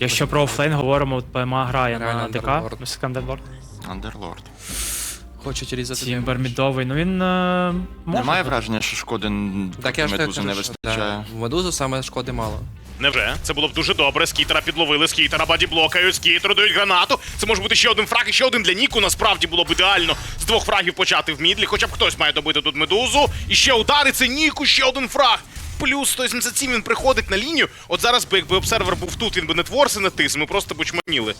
Якщо про офлейн говоримо, от ПМА грає Реально на ДК, Underlord. Секандерлорд. Андерлорд. Хочуть різати. Тімбер демедж. мідовий, ну він е, може. Немає враження, що шкоди н- Так я ж так медузи кажу, не що, вистачає. В медузу саме шкоди мало. Невже? Це було б дуже добре. Скітера підловили, скітера баді блокають, скітеру дають гранату. Це може бути ще один фраг і ще один для Ніку. Насправді було б ідеально з двох фрагів почати в мідлі. Хоча б хтось має добити тут медузу. І ще удари, це Ніку, ще один фраг. Плюс 187 він приходить на лінію. От зараз би якби обсервер був тут, він би не творси натис, ми просто б чманіли.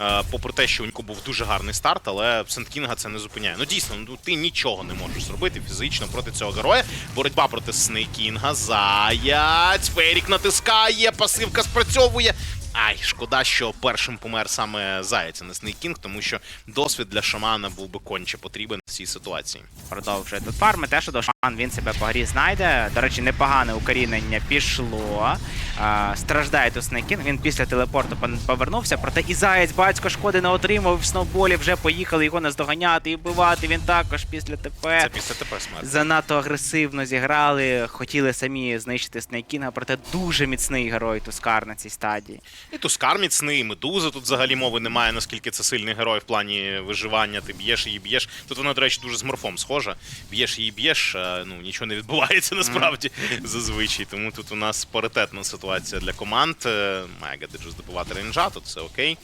Е, попри те, що у нього був дуже гарний старт, але Сенткінга це не зупиняє. Ну дійсно, ну ти нічого не можеш зробити фізично проти цього героя. Боротьба проти Снейкінга. Заяць. Ферік натискає, пасивка спрацьовує. Ай, шкода, що першим помер саме Заяць, а не Снейкінг, тому що досвід для шамана був би конче потрібен в цій ситуації. продовжує тут фарми. Те, що Дошан він себе по грі знайде. До речі, непогане укорінення пішло. А, страждає тут Снейкін. Він після телепорту повернувся. Проте і Заєць батько шкоди не отримав. В сноуболі вже поїхали його наздоганяти і вбивати. Він також після Це ТП. після ТП смерті. Занадто агресивно зіграли, хотіли самі знищити Снейкінга, проте дуже міцний герой Тускар на цій стадії. І Тускар міцний, і Медуза тут взагалі мови немає, наскільки це сильний герой в плані виживання. Ти б'єш її б'єш. Тут вона, до речі, дуже з морфом схожа. Б'єш її б'єш, а, ну нічого не відбувається насправді зазвичай. Тому тут у нас паритетна ситуація для команд. Е, Має Гадеджу здобувати рейнджа, тут все окей.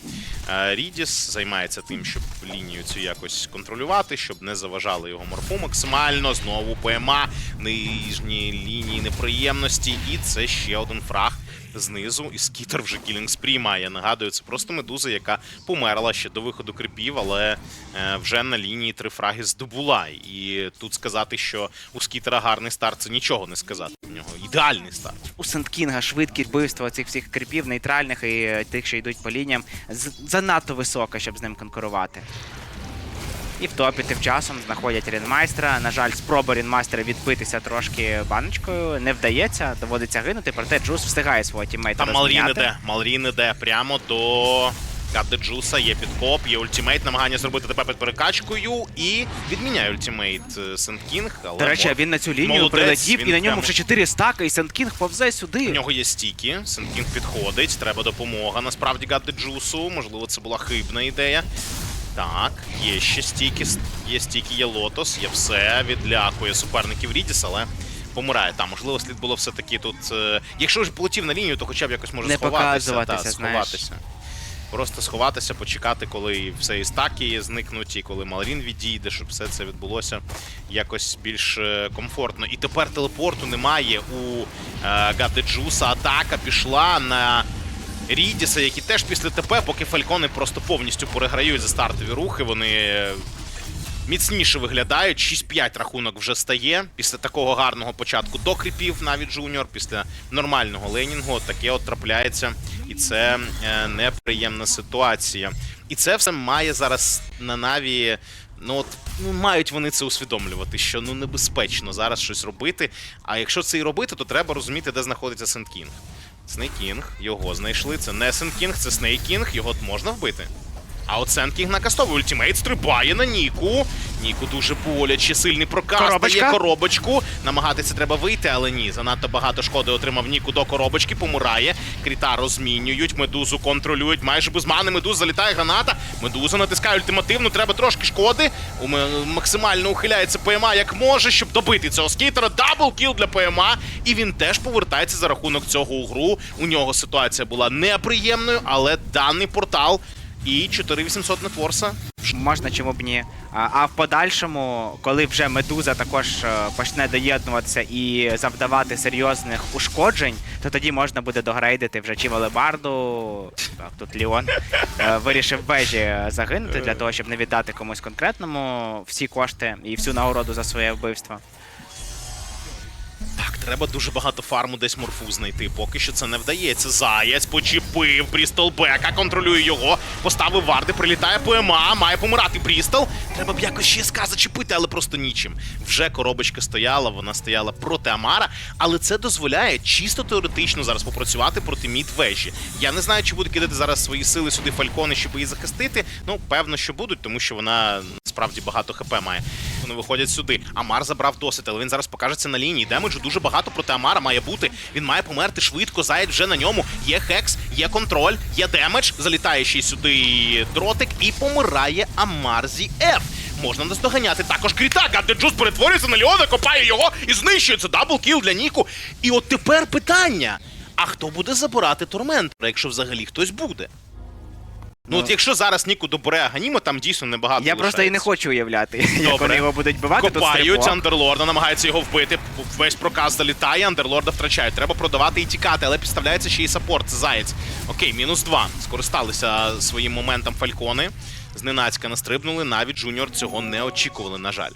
Е, Рідіс займається тим, щоб лінію цю якось контролювати, щоб не заважали його морфу максимально. Знову ПМА, нижні лінії неприємності, і це ще один фраг знизу, і скітер вже кілінг спрі. Нагадую, це просто медуза, яка померла ще до виходу крипів, але е, вже на лінії три фраги здобула. І тут сказати, що у скітера гарний старт, це нічого не сказати. У нього ідеальний старт. у Сенткінга швидкість вбивства цих всіх крипів нейтральних і тих, що йдуть по лініям, занадто висока, щоб з ним конкурувати. І в топі тим часом знаходять Рінмайстра. На жаль, спроба Рінмайстера відбитися трошки баночкою не вдається, доводиться гинути, проте Джус встигає свого тіммейта Там Малрін іде. Малрін іде прямо до Гадеджуса, є підкоп, є ультимейт, намагання зробити ТП під перекачкою і відміняє ультимейт е, Сенткінг. До речі, Мор- він на цю лінію молодець, прилетів, і на ньому прямо- вже 4 стака, і Сенткінг повзе сюди. У нього є стіки, Сенкінг підходить, треба допомога. Насправді Гадеджусу, можливо, це була хибна ідея. Так, є ще стіки, є стіки, є лотос, є все, відлякує суперників Рідіс, але помирає. Там, можливо, слід було все-таки тут. е, Якщо ж полетів на лінію, то хоча б якось може Не сховатися. та, сховатися. Просто сховатися, почекати, коли все і стаки зникнуть, і коли Малрін відійде, щоб все це відбулося якось більш е, комфортно. І тепер телепорту немає у е, Гадеджуса. Атака пішла на Рідіса, які теж після ТП, поки Фалькони просто повністю переграють за стартові рухи. Вони е, міцніше виглядають. 6-5 рахунок вже стає. Після такого гарного початку до кріпів, навіть Джуніор, після нормального ленінгу, таке от трапляється. І це е, неприємна ситуація. І це все має зараз на Наві. Ну от ну мають вони це усвідомлювати, що ну небезпечно зараз щось робити. А якщо це і робити, то треба розуміти, де знаходиться Сенткінг. Снейкінг, його знайшли. Це не Сенткінг, це Снейкінг, його можна вбити. А от Сенкінг накастовує ультимейт, стрибає на Ніку. Ніку дуже боляче, сильний прокаст, Коробочка. дає коробочку. Намагатися треба вийти, але ні. Занадто багато шкоди отримав Ніку до коробочки, помирає. Кріта розмінюють, медузу контролюють. Майже без мани медуза залітає граната. Медуза натискає ультимативну, треба трошки шкоди. У максимально ухиляється ПМА як може, щоб добити цього скейтера. Дабл кіл для ПМА. І він теж повертається за рахунок цього у гру. У нього ситуація була неприємною, але даний портал і 4800 нетворса. Можна чому б ні. А, в подальшому, коли вже медуза також е, почне доєднуватися і завдавати серйозних ушкоджень, то тоді можна буде догрейдити вже чи Велебарду. Так, тут Ліон е, вирішив бежі загинути для того, щоб не віддати комусь конкретному всі кошти і всю нагороду за своє вбивство. Треба дуже багато фарму десь морфу знайти. Поки що це не вдається. Заяць почепив Брістолбека, контролює його, поставив варди, прилітає ПМА, має помирати Брістол. Треба б якось ще СК зачепити, але просто нічим. Вже коробочка стояла, вона стояла проти Амара, але це дозволяє чисто теоретично зараз попрацювати проти мід вежі. Я не знаю, чи буде кидати зараз свої сили сюди фалькони, щоб її захистити. Ну, певно, що будуть, тому що вона насправді багато хп має. Вони виходять сюди. Амар забрав досить, але він зараз покажеться на лінії. Демеджу дуже багато проти Амара має бути. Він має померти швидко. Заєць вже на ньому. Є хекс, Є контроль, є демедж, залітає ще й сюди дротик і помирає Амарзі Ф. Можна наздоганяти також кріта. Гадеджус перетворюється на Леона, копає його і знищується. Даблкіл для Ніку. І от тепер питання: а хто буде забирати Торментора, якщо взагалі хтось буде? Ну, от якщо зараз Ніку добре Аганіма, там дійсно небагато. Я просто і не лишається. хочу уявляти, як Добре. вони його будуть бивати. Тут Копають стрибок. Андерлорда, намагаються його вбити. Весь проказ залітає, Андерлорда втрачають. Треба продавати і тікати, але підставляється ще й саппорт. Це заєць. Окей, мінус два. Скористалися своїм моментом фалькони. Зненацька настрибнули. Навіть Джуніор цього не очікували, на жаль.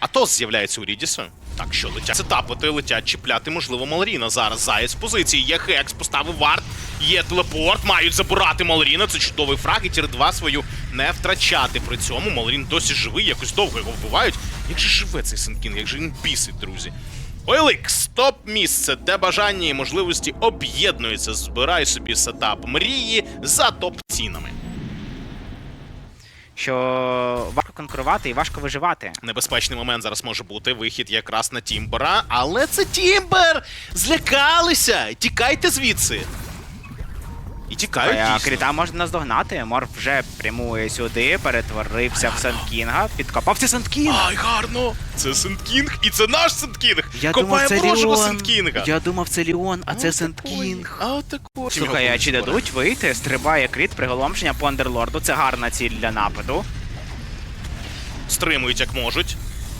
Атос з'являється у Рідіса. Так що летять сетапити, летять чіпляти, можливо, Малріна. Зараз заєць позиції. Є Хекс, поставив варт, є телепорт, мають забирати Малріна. Це чудовий фраг, і тір 2 свою не втрачати. При цьому Малрін досі живий, якось довго його вбивають. Як же живе цей Сенкін, як же він бісить, друзі. OLX, топ місце, де бажання і можливості об'єднуються. Збирай собі сетап мрії за топ цінами. Що важко конкурувати і важко виживати. Небезпечний момент зараз може бути вихід якраз на Тімбера, але це Тімбер! Злякалися! Тікайте звідси! І тікають А дійсно. Кріта можна наздогнати. Морф вже прямує сюди, перетворився в Сандкінга, підкопався Сандкінг. Ай, гарно! Це Сент-Кінг, і це наш Сент-Кінг! Я Копає ворожого. Сент-Кінга! Я думав, це Ліон, а це такої, А от. Слухай, а чи дадуть вийти? Стрибає кріт, приголомшення по андерлорду. Це гарна ціль для нападу. Стримують як можуть.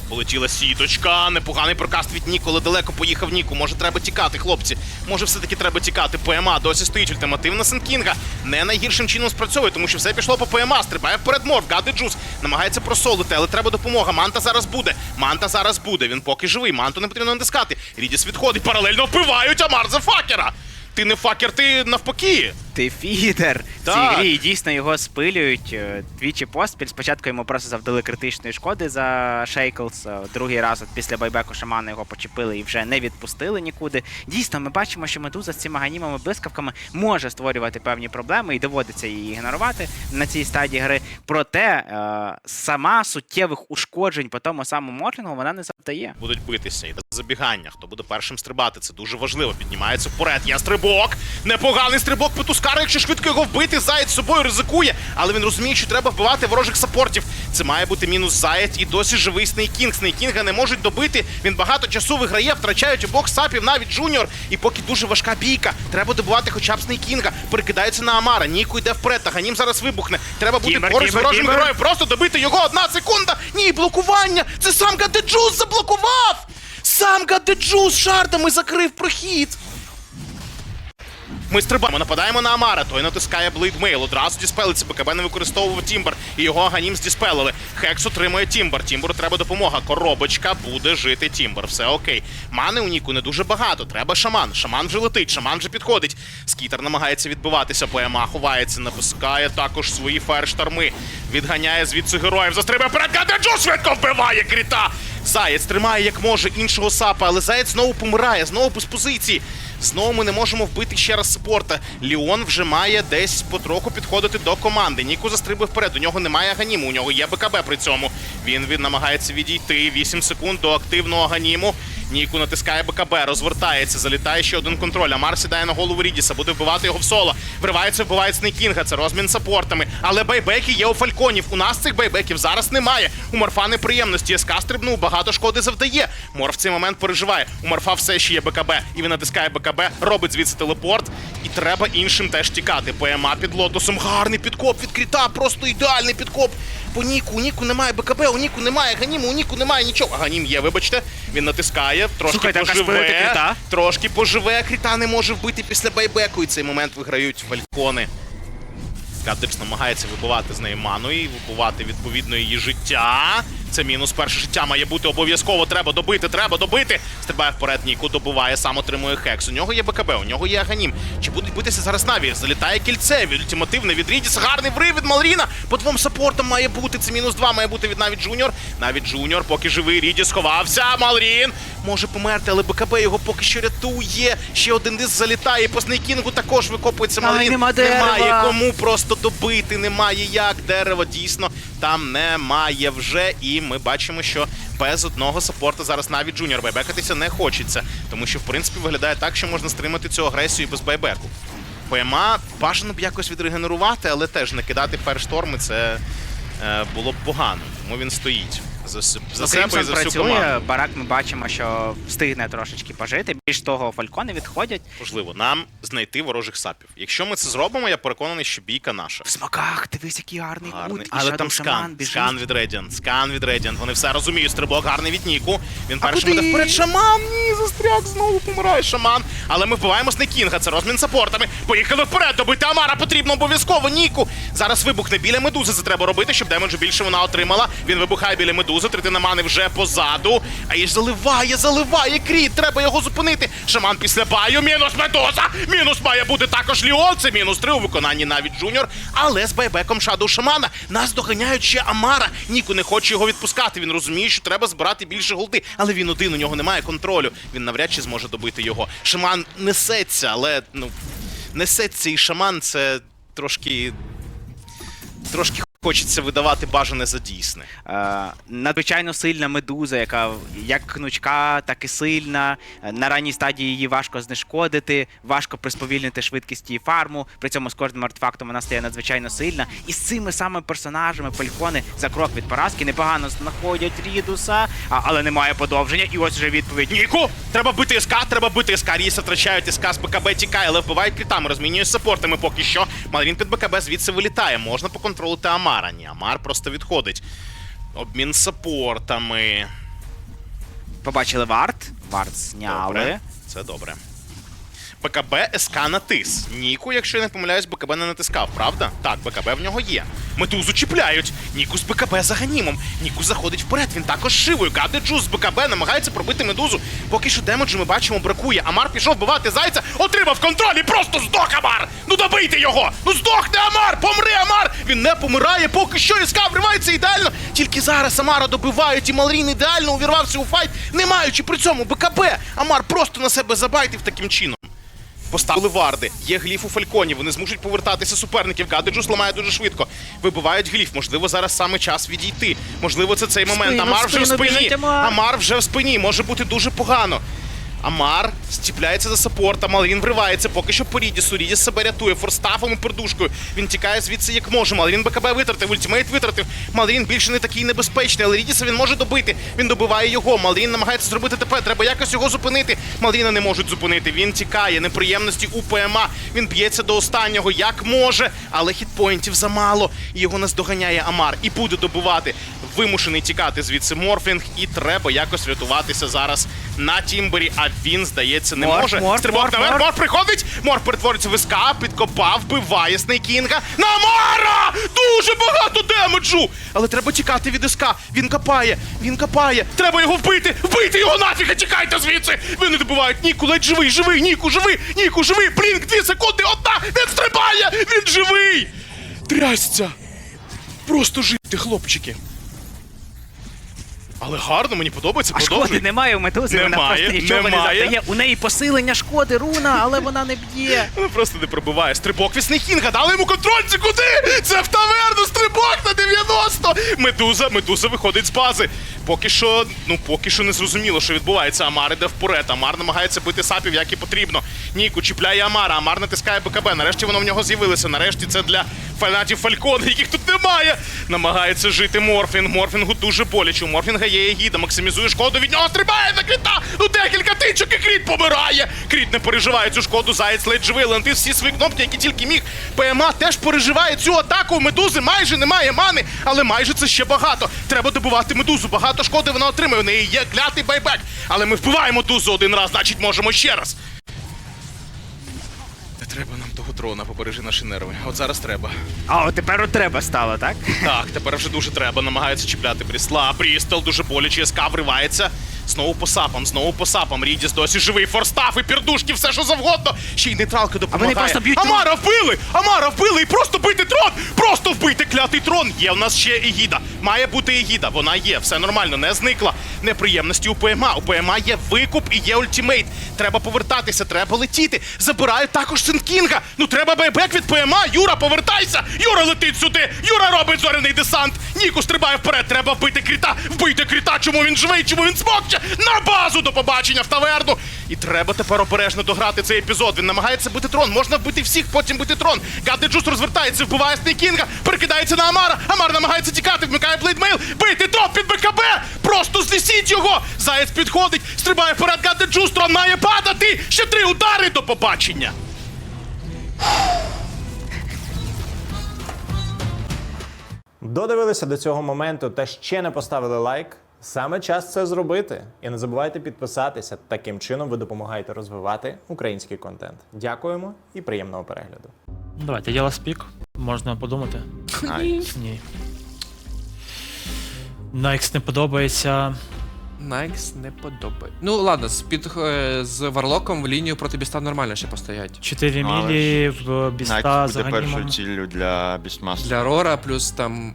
Полетіла сіточка, непоганий прокаст від Ніколи, далеко поїхав Ніку. Може треба тікати, хлопці. Може все-таки треба тікати. ПМА досі стоїть ультимативна Сенкінга. Не найгіршим чином спрацьовує, тому що все пішло по ПМА. Стрибає вперед Морф, Гади Джус. Намагається просолити, але треба допомога. Манта зараз буде. Манта зараз буде. Він поки живий. Манту не потрібно натискати. Рідіс відходить. Паралельно вбивають Амарза Факера. Ти не факер, ти навпаки. Ти фідер в цій грі і дійсно його спилюють е, двічі поспіль. Спочатку йому просто завдали критичної шкоди за Шейклс. Другий раз от після байбеку шамана його почепили і вже не відпустили нікуди. Дійсно, ми бачимо, що медуза з цими ганімами блискавками може створювати певні проблеми і доводиться її ігнорувати на цій стадії гри. Проте е, сама суттєвих ушкоджень по тому самому Мотлінгу вона не завдає. будуть битися. І забігання. Хто буде першим стрибати? Це дуже важливо. Піднімається вперед. Є стрибок. Непоганий стрибок Петускара. Якщо швидко його вбити, заєць з собою ризикує. Але він розуміє, що треба вбивати ворожих саппортів. Це має бути мінус заєць і досі живий Снейкінг. Снейкінга не можуть добити. Він багато часу виграє, втрачають обох сапів, навіть Джуніор. І поки дуже важка бійка. Треба добивати хоча б Снейкінга. Перекидається на Амара. Ніку йде вперед. Таганім зараз вибухне. Треба бути Кімбер, поруч з ворожим Кімбер. героєм. Просто добити його одна секунда. Ні, блокування. Це сам Гадеджус заблокував. Сам Гадеджус шардами закрив прохід. Ми стрибаємо, нападаємо на Амара. Той натискає Блейдмейл. Одразу діспелиться. БКБ не використовував Тімбер. І його Аганім здіспелили. Хекс отримує Тімбер. Тімберу треба допомога. Коробочка буде жити Тімбер. Все окей. Мани у Ніку не дуже багато. Треба шаман. Шаман вже летить, шаман вже підходить. Скітер намагається відбиватися. ПМА ховається, напускає також свої фаєрштарми. Відганяє звідси героїв. Застрибає перед Гадеджу, швидко вбиває кріта. Заєць тримає як може іншого сапа, але Заєць знову помирає, знову без позиції. Знову ми не можемо вбити ще раз спорта. Ліон вже має десь потроху підходити до команди. Ніку застрибує вперед. У нього немає аганіму, у нього є БКБ при цьому. Він, він намагається відійти. 8 секунд до активного аганіму. Ніку натискає БКБ, розвертається, залітає ще один контроль. Амар сідає на голову Рідіса, буде вбивати його в соло. Вривається, вбиває Снейкінга. Це розмін сапортами. Але байбеки є у фальконів. У нас цих байбеків зараз немає. У Морфа неприємності. СК стрибнув, багато шкоди завдає. Морф в цей момент переживає. У Морфа все ще є БКБ. І він натискає БКБ, робить звідси телепорт. І треба іншим теж тікати. ПМА під лотосом. Гарний підкоп від кріта, просто ідеальний підкоп. По Ніку, у Ніку немає БКБ, у Ніку немає Ганіму, у Ніку немає нічого. Ганім є, вибачте. Він натискає, трошки Слухай, така спирити поживе. Кріта. Трошки поживе. Кріта не може вбити після байбеку. І цей момент виграють фалькони. Кадепс намагається вибивати з неї ману і вибивати відповідно її життя. Це мінус перше життя має бути обов'язково. Треба добити, треба добити. Стрибає вперед, Ніку добиває, сам отримує хекс. У нього є БКБ, у нього є Аганім. Чи будуть битися зараз Наві? Залітає кільце, від ультимативне від Рідіс. Гарний врив від Малріна. По двом саппортам має бути. Це мінус два має бути від навіть Джуніор. Навіть Джуніор, поки живий, Рідіс сховався. Малрін може померти, але БКБ його поки що рятує. Ще один диск залітає. По Снейкінгу також викопується Малрін. нема. Немає кому просто добити, немає як. Дерево дійсно там немає вже. І ми бачимо, що без одного саппорта зараз навіть Джуніор байбекатися не хочеться. Тому що, в принципі, виглядає так, що можна стримати цю агресію без байбеку. ПМА бажано б якось відрегенерувати, але теж не кидати першторми це е, було б погано. Тому він стоїть за, за Ну, себе і за всю працює, команду. Барак ми бачимо, що встигне трошечки пожити. Більш того, фалькони відходять. Можливо, нам знайти ворожих сапів. Якщо ми це зробимо, я переконаний, що бійка наша. В смаках, дивись, який гарний, Гарний. кут. І Але Shadow там Shaman скан. біжить. Скан від Radiant. Скан від Radiant. Вони все розуміють. Стрибок гарний від Ніку. Він А першим куди? іде вперед. Шаман! Ні, застряг, знову помирає шаман. Але ми вбиваємо Снекінга. Це розмін саппортами. Поїхали вперед. Добити Амара потрібно обов'язково. Ніку. Зараз вибухне біля медузи. Це треба робити, щоб демеджу більше вона отримала. Він вибухає біля медузи. Третина мани вже позаду. А їх заливає, заливає кріт. Треба його зупинити. Шаман після баю. Мінус медуза. Мінус має бути також Ліон. Це мінус три у виконанні навіть Джуніор. Але з байбеком Шаду Шамана нас доганяють ще Амара. Ніку не хоче його відпускати. Він розуміє, що треба збирати більше голди. Але він один, у нього немає контролю. Він навряд чи зможе добити його. Шаман несеться, але ну несеться і шаман це трошки. Трошки хочеться видавати бажане за дійсне. Е, надзвичайно сильна медуза, яка як кнучка, так і сильна. Е, На ранній стадії її важко знешкодити, важко присповільнити швидкість її фарму. При цьому з кожним артефактом вона стає надзвичайно сильна. І з цими самими персонажами фалькони за крок від поразки непогано знаходять Рідуса, а, але немає подовження. І ось вже відповідь. Ніку! Треба бити СК, треба бити СК. Ріса втрачають СК з БКБ тікає, але вбивають крітами, розмінює саппортами поки що. Малрін під БКБ звідси вилітає. Можна поконтролити Амара. Ні, Амар просто відходить. Обмін саппортами. Побачили варт. Варт зняли. Добре. Це добре. БКБ СК натис. Ніку, якщо я не помиляюсь, БКБ не натискав, правда? Так, БКБ в нього є. Медузу чіпляють. Ніку з БКБ за ганімом. Ніку заходить вперед. Він також шивою. Гадеджу з БКБ намагається пробити медузу. Поки що демеджу ми бачимо бракує. Амар пішов вбивати зайця, отримав контроль і просто здох Амар! Ну добийте його! Ну здохне Амар! Помри Амар! Він не помирає, поки що СК вривається ідеально. Тільки зараз Амара добивають, і Малрін ідеально увірвався у файт, не маючи при цьому БКБ. Амар просто на себе забайтив таким чином. Поставили варди. Є гліф у Фальконі. Вони змушуть повертатися суперників. Гадеджус ламає дуже швидко. Вибивають гліф. Можливо, зараз саме час відійти. Можливо, це цей момент. Спину, Амар вже в спині. Амар вже в спині. Може бути дуже погано. Амар стіпляється за саппорт, а Малрін вривається поки що по Рідісу. Рідіс себе рятує форстафом і пердушкою. Він тікає звідси як може. Малрін БКБ витратив, ультимейт витратив. Малрін більше не такий небезпечний, але Рідіса він може добити. Він добиває його. Малрін намагається зробити ТП. Треба якось його зупинити. Малріна не можуть зупинити. Він тікає. Неприємності у ПМА. Він б'ється до останнього, як може, але хітпоінтів замало. Його наздоганяє Амар і буде добивати. Вимушений тікати звідси морфінг, і треба якось рятуватися зараз на Тімбері. А він, здається, не Морф, може. морф, Стрибок морф, наверх, морф. морф приходить. Морф перетворюється в СК, підкопав, вбиває Снейкінга. На Мара! Дуже багато демеджу! Але треба тікати від СК. Він копає, він копає. Треба його вбити! Вбити його нафіг! Тікайте звідси! Вони добивають Ніку, ледь живий, живий, Ніку, живий, Ніку, живий! Блінк, дві секунди, одна! Він стрибає! Він живий! Трясця! Просто жити, хлопчики. Але гарно, мені подобається, А шкоди немає у медузи, вона Немає, просто нічого не немає. завдає. У неї посилення шкоди, руна, але вона не б'є. Вона просто не пробиває. Стрибок від Снейкінга, дали йому контрольці, куди? Це в таверну, стрибок на 90! Медуза, медуза виходить з бази. Поки що, ну поки що не зрозуміло, що відбувається. Амар іде вперед. Амар намагається бити сапів, як і потрібно. Ніку чіпляє Амара, Амар натискає БКБ. Нарешті воно в нього з'явилося. Нарешті це для фанатів Фалькона, яких тут немає. Намагається жити Морфін. Морфінгу дуже боляче. У Морфінга є егіда, максимізує шкоду. Від нього стрибає на кріта. Ну декілька тичок і кріт помирає. Кріт не переживає цю шкоду. Заєць ледь живий, але всі свої кнопки, які тільки міг. ПМА теж переживає цю атаку. Медузи майже немає мани, але майже це ще багато. Треба добувати медузу. Багато шкоди вона отримає. В неї є клятий байбек. Але ми вбиваємо дузу один раз, значить можемо ще раз. Не треба нам того трона, побережи наші нерви. От зараз треба. А от тепер от треба стало, так? Так, тепер вже дуже треба. Намагається чіпляти Брісла. Брістел дуже боляче, СК вривається. Знову по сапам, знову по сапам. Рідіс досі живий. Форстаф і пірдушки, все що завгодно. Ще й нейтралка допомагає. просто б'ють Амара вбили! Амара вбили! І просто бити трон! Просто вбити клятий трон. Є у нас ще Егіда. Має бути Егіда. Вона є, все нормально, не зникла. Неприємності у ПМА. У ПМА є викуп і є ультимейт. Треба повертатися, треба летіти. Забирають також Сенкінга. Ну треба бейбек від ПМА. Юра, повертайся! Юра летить сюди! Юра робить зоряний десант! Ніку стрибає вперед. Треба вбити кріта! Вбити кріта! Чому він живий? Чому він смокче? На базу до побачення в таверну! І треба тепер обережно дограти цей епізод. Він намагається бити трон. Можна вбити всіх, потім бити трон. Гадде Джуст розвертається, вбиває Снейкінга, перекидається на Амара. Амар намагається тікати, вмикає блейдмейл. Бити топ під БКБ! Просто знесіть його! Заєць підходить, стрибає вперед, Гадде Джуст, трон має падати! Ще три удари до побачення! Додивилися до цього моменту та ще не поставили лайк. Саме час це зробити. І не забувайте підписатися. Таким чином ви допомагаєте розвивати український контент. Дякуємо і приємного перегляду. Давайте, Yellow Speak. Можна подумати. Найс. Ні. Найкс не подобається. Найкс не подобає. Ну ладно, з під е, з Варлоком в лінію проти Біста нормально ще постоять. 4 Ну, мілі в біста Найкс першою ціллю для Бістмастера. Для Рора плюс там.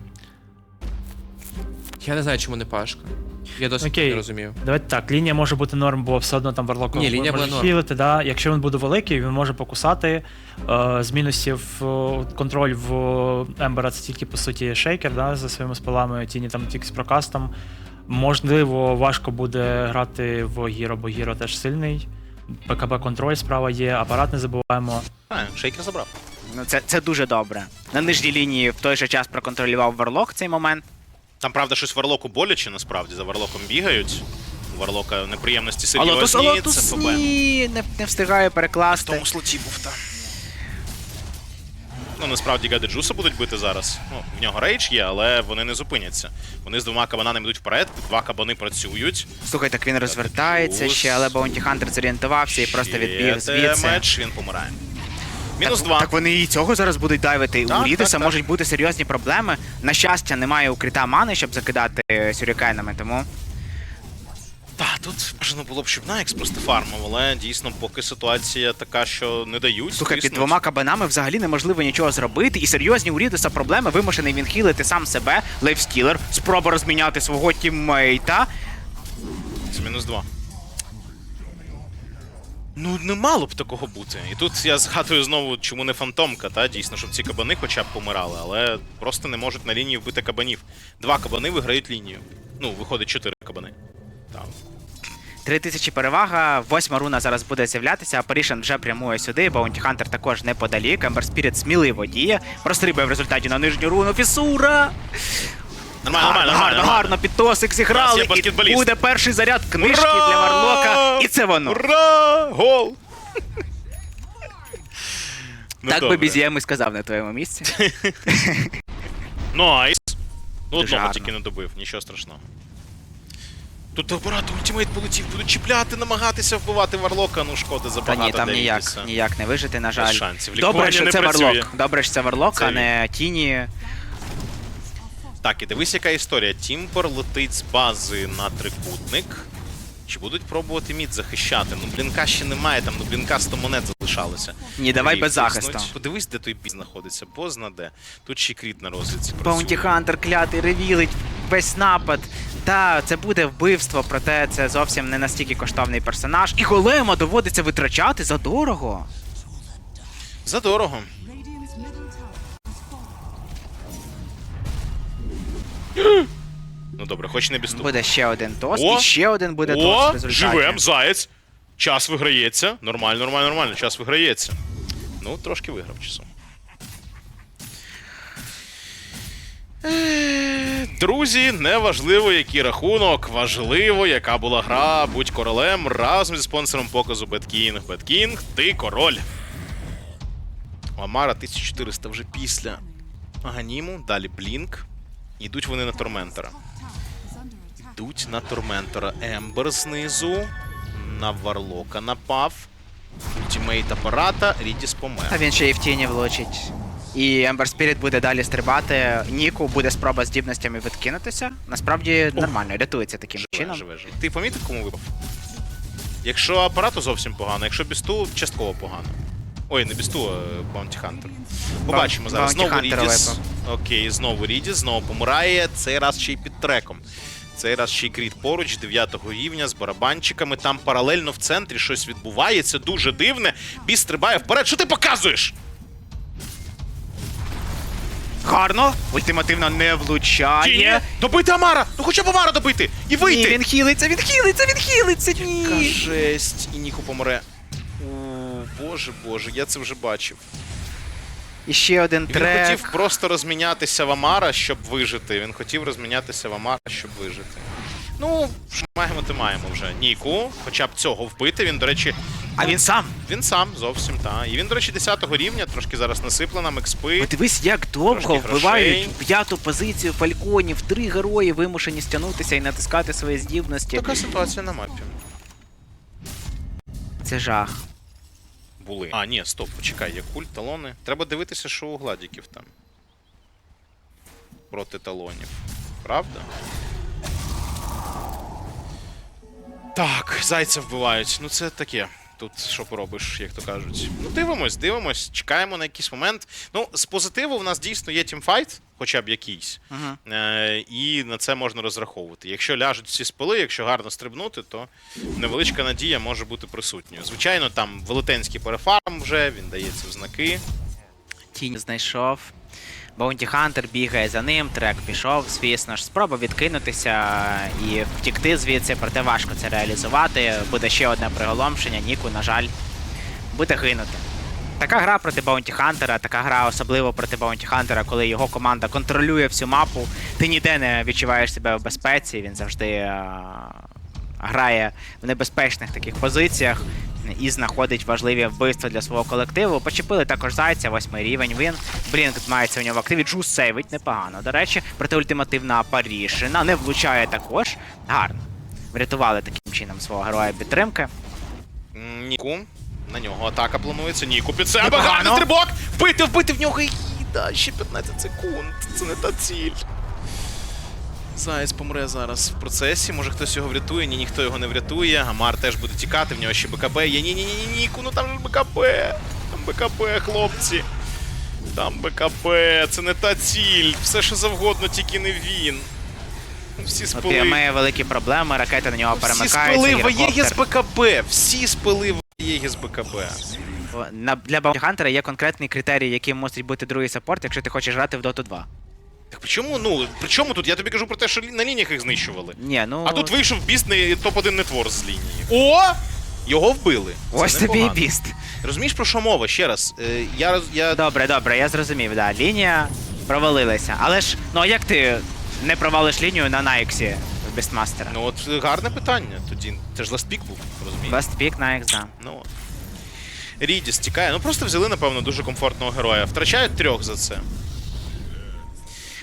Я не знаю, чому не Пашка. Я досі Окей. не розумію. Давайте так, лінія може бути норм, бо все одно там варлоком Ні, лінія може норм. хілити, да. Якщо він буде великий, він може покусати. Е, з мінусів е, контроль в Ембера це тільки по суті шейкер, да, за своїми спалами, тіні там тільки з прокастом. Можливо, важко буде грати в Гіро, бо Гіро теж сильний. ПКБ контроль справа є, апарат не забуваємо. А, шейкер забрав. Ну це, це дуже добре. На нижній лінії в той же час проконтролював Варлок цей момент. Там, правда, щось Варлоку боляче, насправді, за Варлоком бігають. У Варлока неприємності Але серйозні, Алотус це ФБ. ні, не, не встигає В перекласти. тому слоті був та. Ну, насправді Гади Джуса будуть бити зараз. Ну, в нього рейдж є, але вони не зупиняться. Вони з двома кабанами йдуть вперед, два кабани працюють. Слухай, так він розвертається ще, але Баунті Хантер зорієнтувався і просто Ще відбіг звідси. демедж, він помирає. Мінус так, два. Так вони і цього зараз будуть дайвити. Так, у так, так. можуть бути серйозні проблеми. На щастя, немає укрита мани, щоб закидати е, сюрікенами, тому. Та, тут бажано було б, щоб Найкс просто фармив, але дійсно поки ситуація така, що не дають. Слухай, під двома кабанами взагалі неможливо нічого зробити. І серйозні у Рідиса проблеми вимушений він хілити сам себе, лейфстілер, спроба розміняти свого тіммейта. Це мінус два. Ну, не мало б такого бути. І тут я згадую знову, чому не фантомка, та дійсно, щоб ці кабани хоча б помирали, але просто не можуть на лінії вбити кабанів. Два кабани виграють лінію. Ну, виходить чотири кабани. Там. Три тисячі перевага, восьма руна зараз буде з'являтися, Апарішен вже прямує сюди, Баунті Хантер також неподалік, Ембер Спіріт сміливо діє, прострибує в результаті на нижню руну Фісура. Нормально, Гарно, нормально, гарно, нормально. гарно, під тосик зіграли, У нас є і баскетболіст. буде перший заряд книжки Ура! для Варлока, і це воно. Ура! Гол! Ну, так би добре. Бізієм і сказав на твоєму місці. Найс. Ну, Дуже одного гарно. тільки не добив, нічого страшного. Тут апарат ультимейт полетів, будуть чіпляти, намагатися вбивати Варлока, ну шкода Та забагато. ні, там ніяк, ніяк не вижити, на жаль. шансів. Добре, Лікування що не це працює. Варлок. Добре, що це Варлок, Це а не Тіні. Так, і дивись, яка історія. Тімпер летить з бази на трикутник. Чи будуть пробувати мід захищати? Ну, блінка ще немає, там ну, блінка 100 монет залишалося. Ні, давай Кріт без тиснуть. захисту. Подивись, де той бій знаходиться, позна де. Тут ще кріт на розвідці Баунті працює. Хантер клятий ревілить весь напад. Та, це буде вбивство, проте це зовсім не настільки коштовний персонаж. І голема доводиться витрачати за дорого. Задорого. Ну добре, хоч не без того. Буде ще один тост, О! і ще один буде тост в результаті. живем, заєць. Час виграється. Нормально, нормально, нормально. Час виграється. Ну, трошки виграв часом. Е, Друзі, неважливо, який рахунок, важливо, яка була гра, будь королем разом зі спонсором показу BetKing. BetKing, ти король. Ламара 1400 вже після Аганіму, далі Блінк. Йдуть вони на Торментора. Йдуть на Торментора. Ембер знизу. На Варлока напав. Ультімейт апарата. Рідіс помер. А він ще і в тіні влучить. І Ембер Спіріт буде далі стрибати. Ніку буде спроба здібностями відкинутися. Насправді нормально, рятується таким Живе, чином. живе, живе. Ти помітив, кому випав? Якщо апарату зовсім погано, якщо бісту частково погано. Ой, не бісту, а Баунті Хантер. Побачимо зараз. Bounty Знову Hunter Рідіс. Окей, знову Рідіс, знову помирає. Цей раз ще й під треком. Цей раз ще й кріт поруч, 9 рівня з барабанчиками. Там паралельно в центрі щось відбувається, дуже дивне. Біс стрибає вперед. Що ти показуєш? Гарно, ультимативно не Чи ні? влучає. Добити Амара! Ну хоча б Амара добити! І Ні, він хілиться, він хілиться, він хілиться. Яка Ні. жесть! І Ніку помре. Боже, боже, я це вже бачив. І ще один Він трек. хотів просто розмінятися в Амара, щоб вижити. Він хотів розмінятися в Амара, щоб вижити. Ну, що маємо, то маємо вже. Ніку, хоча б цього вбити. Він, до речі, А він сам. він сам зовсім, та. І він, до речі, 10-го рівня, трошки зараз насипла нам експи. Подивись, як довго вбивають п'яту позицію фальконів. Три герої вимушені стягнутися і натискати свої здібності. Така ситуація на мапі. Це жах. Були. А, ні, стоп, почекай, є культ, талони. Треба дивитися, що у гладіків там. Проти талонів. Правда? Так, зайця вбивають. Ну це таке. Тут що поробиш, як то кажуть. Ну, дивимось, дивимось, чекаємо на якийсь момент. Ну, з позитиву в нас дійсно є тімфайт, хоча б якийсь. Угу. Е, і на це можна розраховувати. Якщо ляжуть всі спили, якщо гарно стрибнути, то невеличка надія може бути присутньою. Звичайно, там велетенський перефарм вже, він дається в знаки. Тінь знайшов. Баунті Хантер бігає за ним, трек пішов, звісно ж, спроба відкинутися і втікти звідси, проте важко це реалізувати. Буде ще одне приголомшення. Ніку, на жаль, буде гинути. Така гра проти Баунті Хантера, така гра особливо проти Баунті Хантера, коли його команда контролює всю мапу. Ти ніде не відчуваєш себе в безпеці, він завжди е, грає в небезпечних таких позиціях і знаходить важливі вбивства для свого колективу. Почепили також зайця, восьмий рівень. Він Блінк мається у нього в активі. Джус сейвить непогано. До речі, проти ультимативна Парішина не влучає також. Гарно. Врятували таким чином свого героя підтримки. Ніку. На нього атака планується. Ніку під себе. Гарний стрибок! Вбити, вбити в нього і да, ще 15 секунд. Це не та ціль. Заєць помре зараз в процесі. Може хтось його врятує, ні, ніхто його не врятує. Амар теж буде тікати, в нього ще БКБ є. Ні, ні, ні, ні, Ніку, ну там же ж БКБ. Там БКБ, хлопці. Там БКБ, це не та ціль. Все що завгодно, тільки не він. Всі спили. має великі проблеми, ракети на нього Всі перемикаються. спили Ваєгі з. БКБ. Всі спили Ваєгі з БКБ. Для Баунті Хантера є конкретний критерій, яким мусить бути другий саппорт, якщо ти хочеш грати в Dota 2. Так чому? Ну, при чому тут? Я тобі кажу про те, що на лініях їх знищували. Ні, ну А тут вийшов бісний топ-1 нетвор з лінії. О! Його вбили. Це ось тобі і непогано. біст. Розумієш, про що мова? Ще раз. Е, я, роз- я... Добре, добре, я зрозумів, да. Лінія провалилася. Але ж, ну а як ти не провалиш лінію на Найксі в Бістмастера? Ну от е, гарне питання. Тоді це ж ластпік був, розумієш? Pick Найкс, да. Ну. Рідіс тікає. Ну просто взяли, напевно, дуже комфортного героя. Втрачають трьох за це.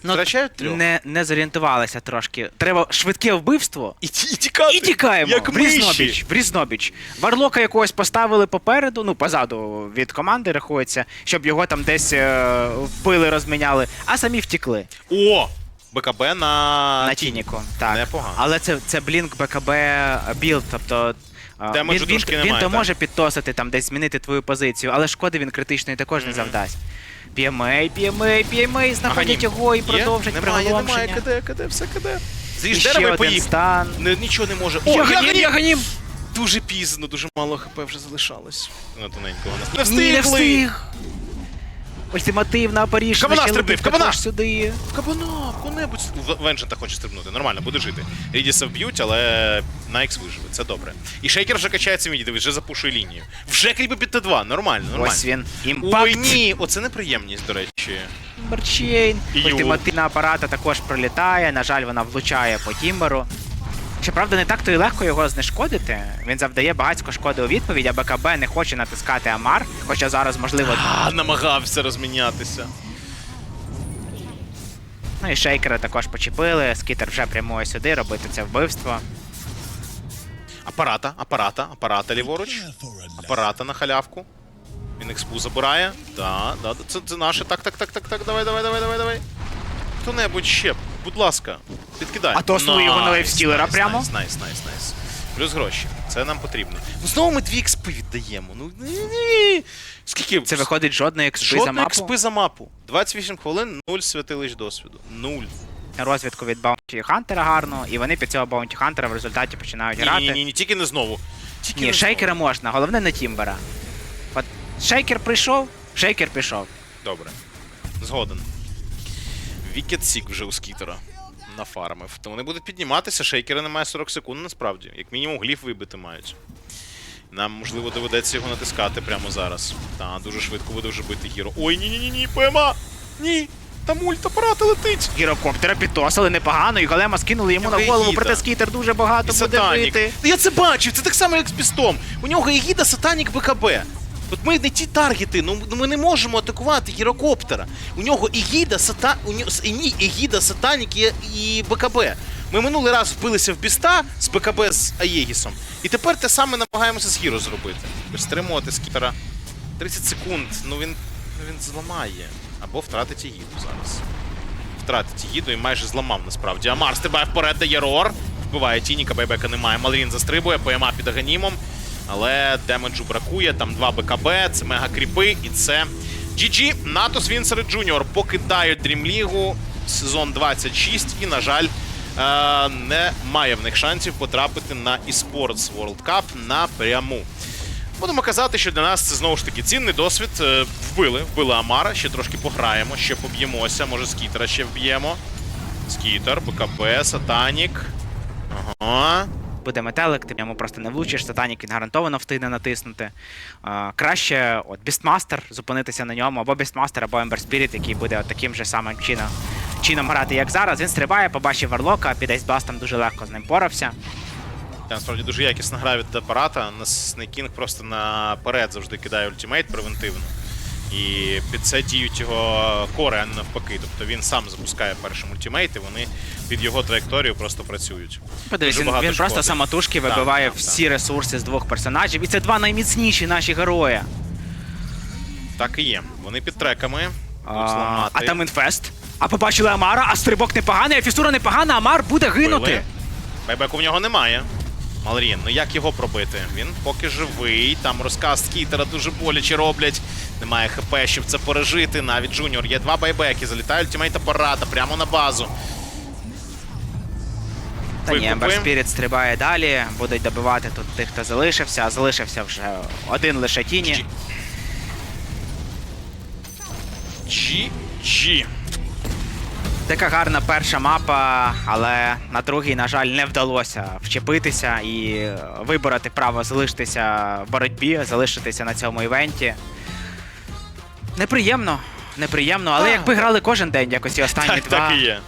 Ну, Втрачають трьох. не, не зорієнтувалися трошки. Треба швидке вбивство. І, ті- і тікати. І тікаємо Як в Різнобіч, в Різнобіч. Варлока якогось поставили попереду, ну позаду від команди рахується, щоб його там десь е, вбили, розміняли, а самі втікли О! БКБ на, на. Тініку. Так. Непогано. Але це, це блінк БКБ білд, тобто. е, Демеджу він, він, трошки він немає, то так. може підтосити, там десь змінити твою позицію, але шкоди він критичної також не завдасть. PMA, PMA, PMA, знаходять його і Є? продовжать Немає, немає. КД, КД, все КД. І З'їж ще і один поїхав. стан. Не, нічого не може. О, Яганім, Яганім! Дуже пізно, дуже мало хп вже залишалось. На тоненького нас. Ні, не встиг. Ультимативна Паріж. Кабана стрибни, в кабана! сюди. В кабана, в кого-небудь. В- Венжента хоче стрибнути, нормально, буде жити. Рідіса вб'ють, але Найкс виживе, це добре. І Шейкер вже качається міді, дивись, вже запушує лінію. Вже кріпи під Т2, нормально, нормально. Ось він. Імпакт. Ой, ні, оце неприємність, до речі. Барчейн. Ультимативна апарата також пролітає. На жаль, вона влучає по Тімберу. Щоправда, не так то і легко його знешкодити. Він завдає багатько шкоди у відповідь, а БКБ не хоче натискати Амар, хоча зараз, можливо, А, намагався розмінятися. ну і шейкера також почепили. Скітер вже прямує сюди робити це вбивство. Апарата, апарата, апарата ліворуч. Апарата на халявку. Він експу забирає. Да, да, це, це наше. Так, так, так, так, так, давай, давай, давай, давай, давай. Хто-небудь ще, будь ласка, підкидай. А то свої його на лейфстілера прямо. Найс, найс, найс, найс. Плюс гроші. Це нам потрібно. Ну знову ми 2 експи віддаємо. Ну ні. Скільки? Це виходить жодної експи за мапу. експи за мапу. 28 хвилин, 0 святилищ досвіду. Нуль. Розвідку від Баунті Хантера гарно, і вони під цього Баунті Хантера в результаті починають Ні, грати. ні, ні, ні, тільки не знову. Тільки Ні, не шейкера знову. можна, головне не Тімбера. От шейкер прийшов, шейкер пішов. Добре. Згоден. Вікет Сік вже у скітера нафармив. То вони будуть підніматися, шейкера немає 40 секунд насправді. Як мінімум гліф вибити мають. Нам, можливо, доведеться його натискати прямо зараз. Та, дуже швидко буде вже бити гіро. Ой, ні-ні-ні, ні ПМА! Ні! Там ультапарат летить! Гірокоптера підтосили непогано, і голема скинули йому на голову, проте скітер дуже багато буде бити. Я це бачив, це так само, як з пістом. У нього Егіда, сатанік, БКБ. От ми не ті таргети, ну ну ми не можемо атакувати гірокоптера. У нього Егіда, сата... у нього... ні, Егіда, сатанік і, і БКБ. Ми минулий раз вбилися в біста з БКБ з Аєгісом. І тепер те саме намагаємося з Гіро зробити. Тобто Стримувати скітера. 30 секунд, ну він, ну він зламає. Або втратить Егіду зараз. Втратить Егіду і майже зламав насправді. Амар стрибає вперед, дає рор. Вбиває Тініка, байбека немає. Малрін застрибує, ПМА під аганімом. Але демеджу бракує, там два БКБ, це мега кріпи, і це GG. Натос Вінсери Джуніор покидають Дрімлігу сезон 26 і, на жаль, е, не має в них шансів потрапити на eSports World Cup напряму. Будемо казати, що для нас це знову ж таки цінний досвід. Е, Вбили, вбили Амара, ще трошки пограємо, ще поб'ємося. Може, скітера ще вб'ємо. Скітер, БКБ, Сатанік. Ага. Буде метелик, ти в ньому просто не влучиш, сатанік він гарантовано встигне натиснути. А, краще от Бістмастер, зупинитися на ньому, або Бістмастер, або Ember Spirit, який буде от таким же самим чином, чином грати, як зараз. Він стрибає, побачив Варлока, під Ейсбастом дуже легко з ним порався. Та, насправді дуже якісна гра від апарата. Снейкінг просто наперед завжди кидає ультимейт превентивно. І під це діють його кори, а не навпаки. Тобто він сам запускає першим ультимейт, і вони під його траєкторію просто працюють. Подивись, він, він просто самотужки вибиває так, всі ресурси з двох персонажів. І це два найміцніші наші герої. Так і є. Вони під треками. А, а там інфест. А побачили Амара, а стрибок непоганий, а фісура непогана, Амар буде гинути. Байбеку в нього немає. Малрін, ну як його пробити? Він поки живий. Там розказ Скітера дуже боляче роблять. Немає ХП, щоб це пережити. Навіть Джуніор є два байбеки. Залітає ультимейт апарата прямо на базу. Та ні. Ember Spirit стрибає далі, будуть добивати тут тих, хто залишився. а Залишився вже один лише тіні. GG. Така гарна перша мапа, але на другій, на жаль, не вдалося вчепитися і вибороти право залишитися в боротьбі, залишитися на цьому івенті. Неприємно, неприємно, але Так. якби грали кожен день, якось і останні Так, два. так і є.